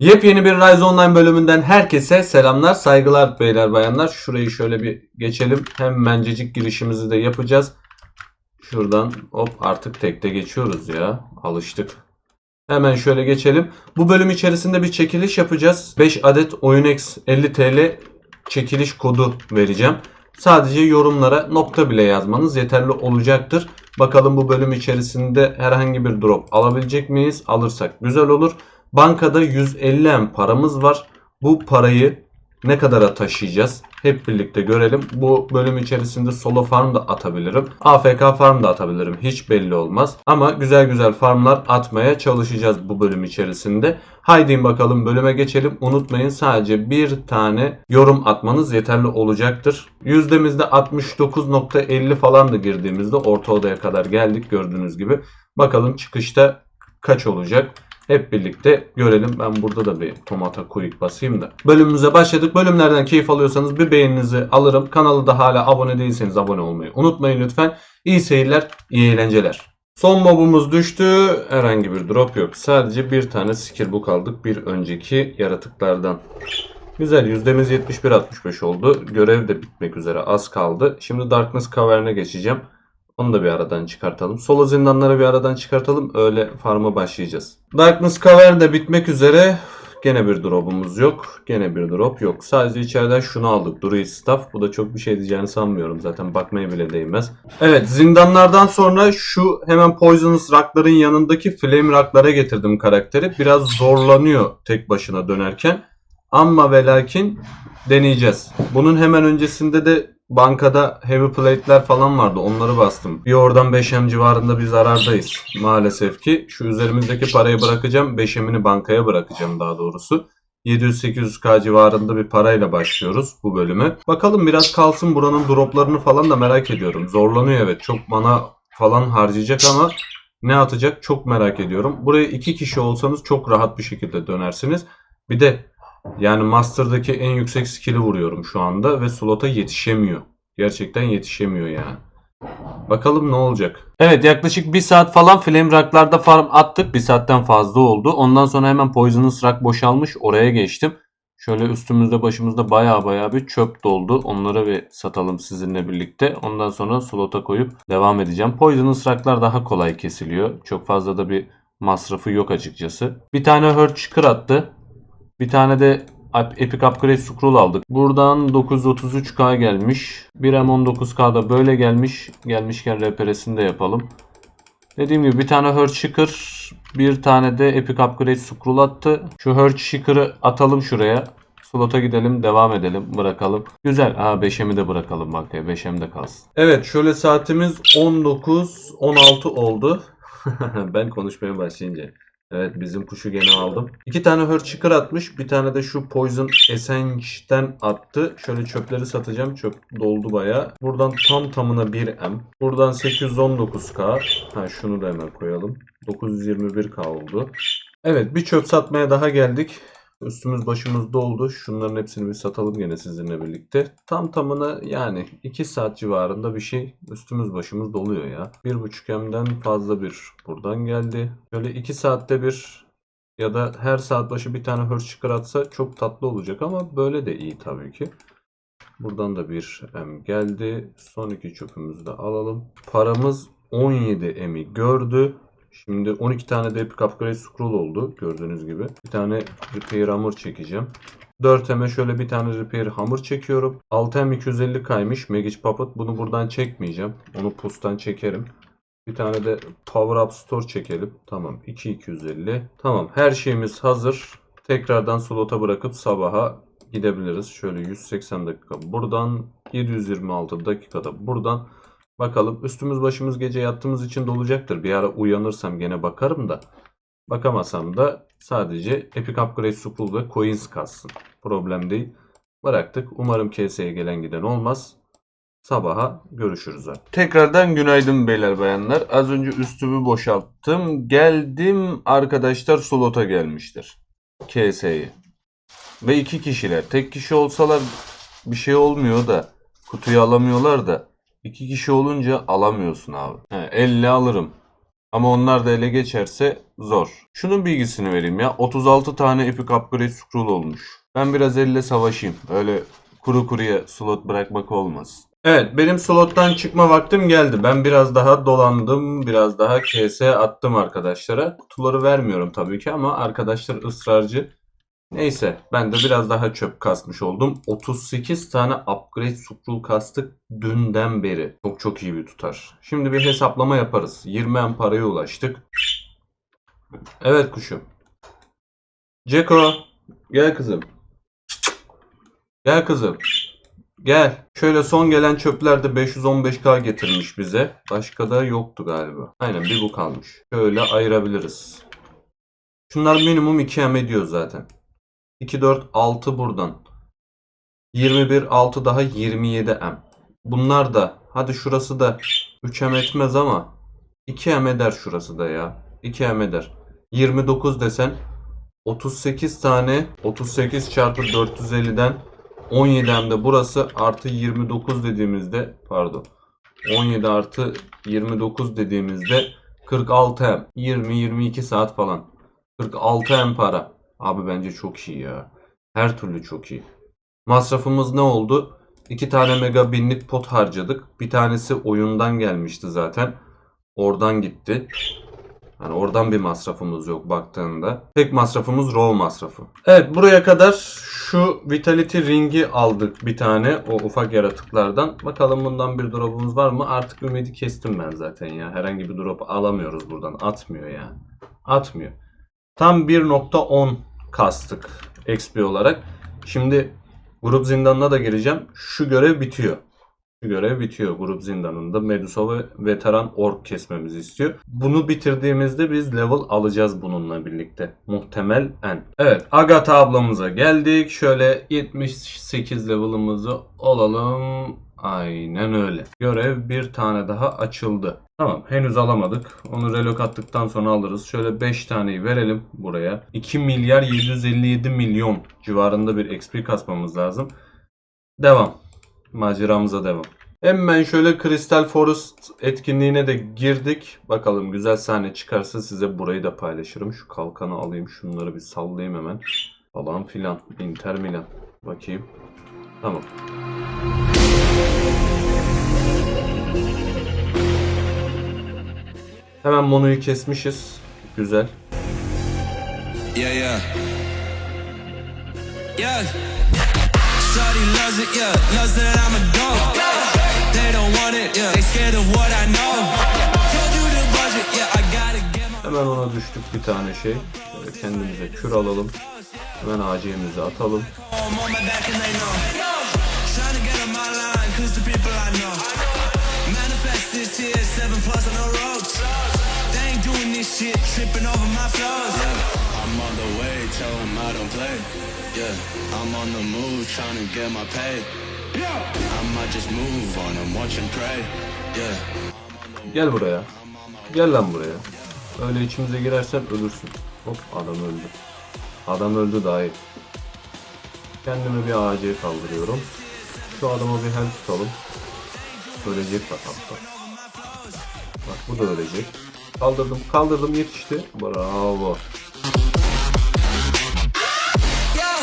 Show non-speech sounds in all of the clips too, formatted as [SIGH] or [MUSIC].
Yepyeni bir Rise Online bölümünden herkese selamlar, saygılar beyler bayanlar. Şurayı şöyle bir geçelim. Hemencecik girişimizi de yapacağız. Şuradan hop artık tekte geçiyoruz ya. Alıştık. Hemen şöyle geçelim. Bu bölüm içerisinde bir çekiliş yapacağız. 5 adet OyunX 50 TL çekiliş kodu vereceğim. Sadece yorumlara nokta bile yazmanız yeterli olacaktır. Bakalım bu bölüm içerisinde herhangi bir drop alabilecek miyiz? Alırsak güzel olur. Bankada 150 M paramız var. Bu parayı ne kadara taşıyacağız? Hep birlikte görelim. Bu bölüm içerisinde solo farm da atabilirim. AFK farm da atabilirim. Hiç belli olmaz. Ama güzel güzel farmlar atmaya çalışacağız bu bölüm içerisinde. Haydi bakalım bölüme geçelim. Unutmayın sadece bir tane yorum atmanız yeterli olacaktır. Yüzdemizde 69.50 falan da girdiğimizde orta odaya kadar geldik gördüğünüz gibi. Bakalım çıkışta kaç olacak? Hep birlikte görelim. Ben burada da bir tomata quick basayım da. Bölümümüze başladık. Bölümlerden keyif alıyorsanız bir beğeninizi alırım. Kanala da hala abone değilseniz abone olmayı unutmayın lütfen. İyi seyirler, iyi eğlenceler. Son mobumuz düştü. Herhangi bir drop yok. Sadece bir tane skill book aldık. Bir önceki yaratıklardan. Güzel. Yüzdemiz 71-65 oldu. Görev de bitmek üzere. Az kaldı. Şimdi Darkness Cavern'e geçeceğim. Onu da bir aradan çıkartalım. Solo zindanları bir aradan çıkartalım. Öyle farm'a başlayacağız. Darkness Cavern de bitmek üzere. Gene bir drop'umuz yok. Gene bir drop yok. Sadece içeriden şunu aldık. Druid Staff. Bu da çok bir şey diyeceğini sanmıyorum. Zaten bakmaya bile değmez. Evet zindanlardan sonra şu hemen Poisonous Rock'ların yanındaki Flame Rock'lara getirdim karakteri. Biraz zorlanıyor tek başına dönerken. Ama ve lakin deneyeceğiz. Bunun hemen öncesinde de bankada heavy plate'ler falan vardı. Onları bastım. Bir oradan 5M civarında bir zarardayız. Maalesef ki şu üzerimizdeki parayı bırakacağım. 5M'ini bankaya bırakacağım daha doğrusu. 700-800k civarında bir parayla başlıyoruz bu bölümü. Bakalım biraz kalsın buranın droplarını falan da merak ediyorum. Zorlanıyor evet. Çok mana falan harcayacak ama ne atacak çok merak ediyorum. Buraya iki kişi olsanız çok rahat bir şekilde dönersiniz. Bir de yani Master'daki en yüksek skill'i vuruyorum şu anda ve slota yetişemiyor. Gerçekten yetişemiyor yani. Bakalım ne olacak. Evet yaklaşık bir saat falan Flame Rock'larda farm attık. Bir saatten fazla oldu. Ondan sonra hemen Poisonous Rock boşalmış. Oraya geçtim. Şöyle üstümüzde başımızda baya baya bir çöp doldu. Onları bir satalım sizinle birlikte. Ondan sonra slota koyup devam edeceğim. Poisonous Rock'lar daha kolay kesiliyor. Çok fazla da bir masrafı yok açıkçası. Bir tane Hurt Shaker attı. Bir tane de Epic Upgrade Scroll aldık. Buradan 933k gelmiş. 1 M19k da böyle gelmiş. Gelmişken RPR'sini de yapalım. Dediğim gibi bir tane Hurt Shaker, bir tane de Epic Upgrade Scroll attı. Şu Hurt Shaker'ı atalım şuraya. Slota gidelim, devam edelim, bırakalım. Güzel. Ha 5M'i de bırakalım bankaya. 5M de kalsın. Evet şöyle saatimiz 19 16 oldu. [LAUGHS] ben konuşmaya başlayınca. Evet bizim kuşu gene aldım. İki tane Hurt Shaker atmış. Bir tane de şu Poison Essence'den attı. Şöyle çöpleri satacağım. Çöp doldu baya. Buradan tam tamına 1M. Buradan 819k. Ha şunu da hemen koyalım. 921k oldu. Evet bir çöp satmaya daha geldik. Üstümüz başımız doldu. Şunların hepsini bir satalım gene sizinle birlikte. Tam tamına yani 2 saat civarında bir şey üstümüz başımız doluyor ya. 1.5 M'den fazla bir buradan geldi. Şöyle 2 saatte bir ya da her saat başı bir tane hırs çıkartsa çok tatlı olacak ama böyle de iyi tabii ki. Buradan da bir M geldi. Son iki çöpümüzü de alalım. Paramız 17 M'i gördü. Şimdi 12 tane de Epic Upgrade Scroll oldu gördüğünüz gibi. Bir tane Repair Hammer çekeceğim. 4M'e şöyle bir tane Repair Hammer çekiyorum. 6M 250 kaymış Magic Puppet. Bunu buradan çekmeyeceğim. Onu pustan çekerim. Bir tane de Power Up Store çekelim. Tamam 2250. Tamam her şeyimiz hazır. Tekrardan slota bırakıp sabaha gidebiliriz. Şöyle 180 dakika buradan 726 dakikada buradan Bakalım üstümüz başımız gece yattığımız için dolacaktır. Bir ara uyanırsam gene bakarım da. Bakamasam da sadece Epic Upgrade Scroll ve Coins kalsın. Problem değil. Bıraktık. Umarım KS'ye gelen giden olmaz. Sabaha görüşürüz artık. Tekrardan günaydın beyler bayanlar. Az önce üstümü boşalttım. Geldim arkadaşlar slota gelmiştir. KS'yi. Ve iki kişiler. Tek kişi olsalar bir şey olmuyor da kutuyu alamıyorlar da İki kişi olunca alamıyorsun abi. He, 50 alırım. Ama onlar da ele geçerse zor. Şunun bilgisini vereyim ya. 36 tane Epic Upgrade Scroll olmuş. Ben biraz elle savaşayım. Öyle kuru kuruya slot bırakmak olmaz. Evet benim slottan çıkma vaktim geldi. Ben biraz daha dolandım. Biraz daha KS attım arkadaşlara. Kutuları vermiyorum tabii ki ama arkadaşlar ısrarcı. Neyse ben de biraz daha çöp kasmış oldum. 38 tane upgrade scroll kastık dünden beri. Çok çok iyi bir tutar. Şimdi bir hesaplama yaparız. 20 en paraya ulaştık. Evet kuşum. Ceko gel kızım. Gel kızım. Gel. Şöyle son gelen çöpler de 515k getirmiş bize. Başka da yoktu galiba. Aynen bir bu kalmış. Şöyle ayırabiliriz. Şunlar minimum 2 em ediyor zaten. 2, 4, 6 buradan. 21, 6 daha 27 em. Bunlar da hadi şurası da 3 em etmez ama 2 em eder şurası da ya. 2 em eder. 29 desen 38 tane 38 çarpı 450'den 17 hem de burası artı 29 dediğimizde pardon 17 artı 29 dediğimizde 46 hem 20-22 saat falan 46 hem para abi bence çok iyi ya her türlü çok iyi masrafımız ne oldu 2 tane mega binlik pot harcadık bir tanesi oyundan gelmişti zaten oradan gitti Hani oradan bir masrafımız yok baktığında. Tek masrafımız row masrafı. Evet buraya kadar şu Vitality Ring'i aldık bir tane o ufak yaratıklardan. Bakalım bundan bir drop'umuz var mı? Artık ümidi kestim ben zaten ya. Herhangi bir drop alamıyoruz buradan. Atmıyor ya. Atmıyor. Tam 1.10 kastık XP olarak. Şimdi grup zindanına da gireceğim. Şu görev bitiyor. Şu görev bitiyor grup zindanında. Medusa ve veteran ork kesmemizi istiyor. Bunu bitirdiğimizde biz level alacağız bununla birlikte. Muhtemelen. Evet Agatha ablamıza geldik. Şöyle 78 level'ımızı olalım. Aynen öyle. Görev bir tane daha açıldı. Tamam henüz alamadık. Onu relok attıktan sonra alırız. Şöyle 5 taneyi verelim buraya. 2 milyar 757 milyon civarında bir XP kasmamız lazım. Devam. Maceramıza devam. Hemen şöyle Crystal Forest etkinliğine de girdik. Bakalım güzel sahne çıkarsa size burayı da paylaşırım. Şu kalkanı alayım. Şunları bir sallayayım hemen. Falan filan. Inter Milan. Bakayım. Tamam. Hemen Mono'yu kesmişiz. Güzel. Yeah, yeah. Yeah. Shawty loves it, yeah. Loves that I'm a dog. They don't want it, yeah. They scared of what I know. Told you the budget, yeah. I gotta get my. Hemen ona düştük bir tane şey. Şöyle kendimize kür alalım. Hemen AC'mizi atalım. Cause the people I know. Manifest this here, seven plus on the ropes. They ain't doing this shit, tripping over my flows. I'm on the way, tell 'em I don't play. Yeah, I'm on the move, trying to get my pay. I might just move on and watch and pray. Yeah. Gel buraya. Gel lan buraya. Öyle içimize girersen ölürsün. Hop adam öldü. Adam öldü daha iyi. Kendime bir AC kaldırıyorum. Şu adama bir help tutalım. Ölecek bak hatta. Bak bu da ölecek. Kaldırdım kaldırdım yetişti. Bravo. Yeah.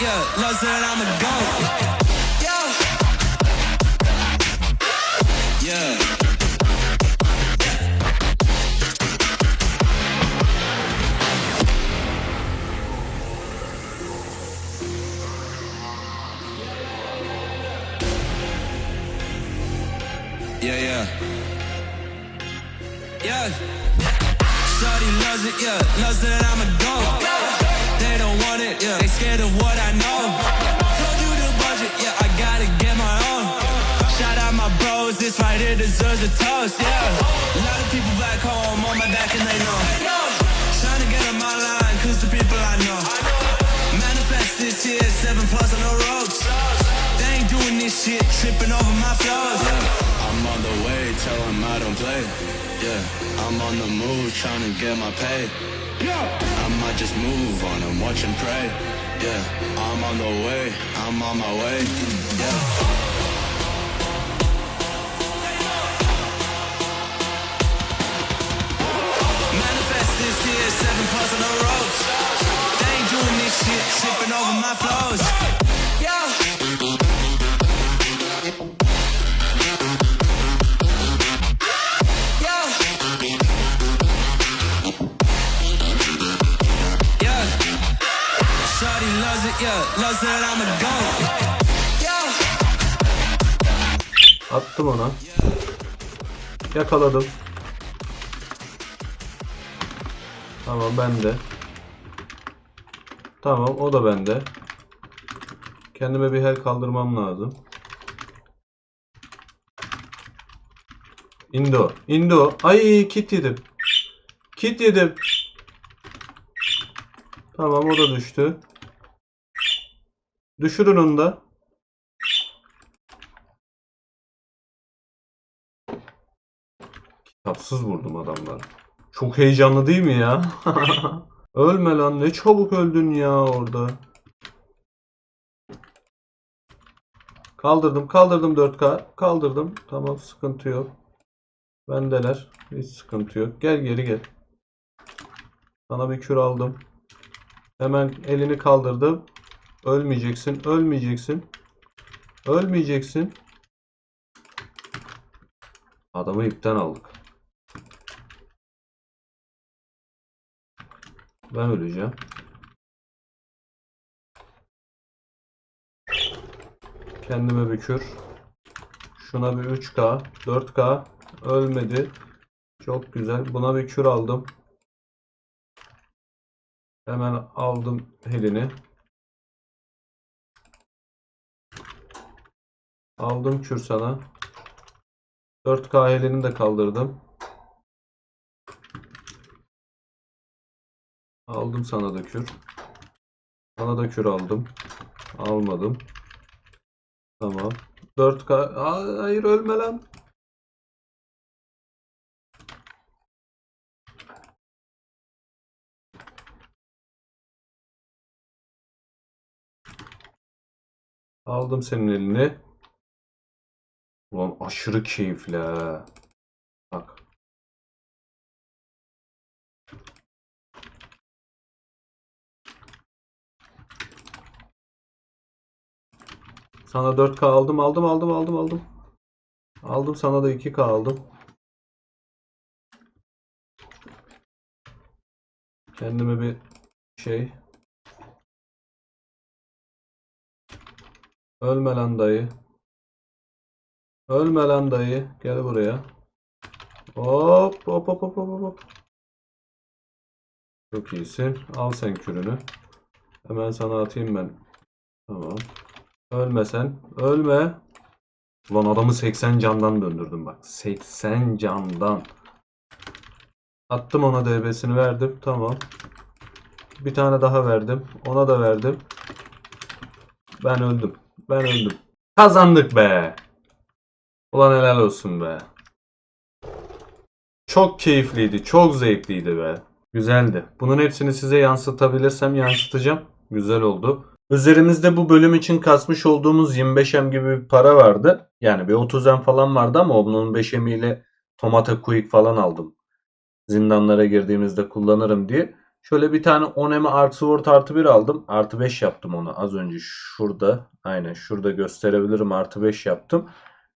Yeah. Yeah, yeah. Yeah. Shawty loves it, yeah. Loves that I'm a dog. They don't want it, yeah. They scared of what I know. Told you the budget, yeah. I gotta get my own. Shout out my bros, this right here deserves a toast, yeah. A lot of people back home on my back and they know. Trying to get on my line, cause the people I know. Manifest this here, seven plus on the ropes. They ain't doing this shit, tripping over tell 'em I don't play. Yeah, I'm on the move, trying to get my pay. Yeah, I might just move on and watch and pray. Yeah, I'm on the way, I'm on my way. Yeah. Manifest this here, seven plus on the ropes. They ain't doing this shit, tripping over my flows. Attım ona. Yakaladım. Tamam bende. Tamam o da bende. Kendime bir hel kaldırmam lazım. Indo. Indo. Ay kit yedim. Kit yedim. Tamam o da düştü. Düşürün onu da. Kitapsız vurdum adamları. Çok heyecanlı değil mi ya? [LAUGHS] Ölme lan ne çabuk öldün ya orada. Kaldırdım kaldırdım 4K. Kaldırdım. Tamam sıkıntı yok. Bendeler. Hiç sıkıntı yok. Gel geri gel. Sana bir kür aldım. Hemen elini kaldırdım. Ölmeyeceksin. Ölmeyeceksin. Ölmeyeceksin. Adamı ipten aldık. Ben öleceğim. Kendime bir kür. Şuna bir 3K, 4K. Ölmedi. Çok güzel. Buna bir kür aldım. Hemen aldım helini. Aldım kür sana. 4K helini de kaldırdım. Aldım sana da kür. Sana da kür aldım. Almadım. Tamam. 4K. Aa, hayır ölme lan. Aldım senin elini. Ulan aşırı keyifli ha. Sana 4K aldım aldım aldım aldım aldım. Aldım sana da 2K aldım. Kendime bir şey. Ölme lan dayı. Ölme lan dayı. Gel buraya. Hop hop hop hop hop hop. Çok iyisin. Al sen kürünü. Hemen sana atayım ben. Tamam. Ölme sen. Ölme. Ulan adamı 80 candan döndürdüm bak. 80 candan. Attım ona DB'sini verdim. Tamam. Bir tane daha verdim. Ona da verdim. Ben öldüm. Ben öldüm. Kazandık be. Ulan helal olsun be. Çok keyifliydi. Çok zevkliydi be. Güzeldi. Bunun hepsini size yansıtabilirsem yansıtacağım. Güzel oldu. Üzerimizde bu bölüm için kasmış olduğumuz 25M gibi bir para vardı. Yani bir 30M falan vardı ama bunun 5M ile Tomata Quick falan aldım. Zindanlara girdiğimizde kullanırım diye. Şöyle bir tane 10M artı Sword artı 1 aldım. Artı 5 yaptım onu az önce şurada. Aynen şurada gösterebilirim. Artı 5 yaptım.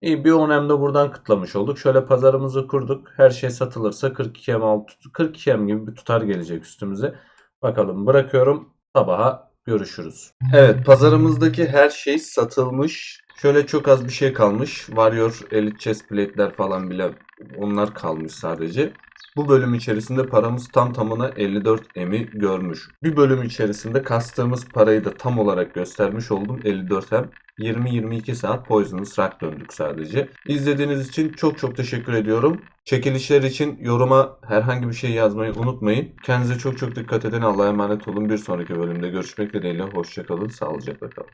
İyi bir 10M de buradan kıtlamış olduk. Şöyle pazarımızı kurduk. Her şey satılırsa 42M alt 42M gibi bir tutar gelecek üstümüze. Bakalım bırakıyorum. Sabaha görüşürüz. Evet pazarımızdaki her şey satılmış. Şöyle çok az bir şey kalmış. Warrior Elite Chest Plate'ler falan bile onlar kalmış sadece. Bu bölüm içerisinde paramız tam tamına 54 emi görmüş. Bir bölüm içerisinde kastığımız parayı da tam olarak göstermiş oldum 54 em. 20-22 saat Poisonous Rock döndük sadece. İzlediğiniz için çok çok teşekkür ediyorum. Çekilişler için yoruma herhangi bir şey yazmayı unutmayın. Kendinize çok çok dikkat edin. Allah'a emanet olun. Bir sonraki bölümde görüşmek dileğiyle. Hoşçakalın. Sağlıcakla kalın.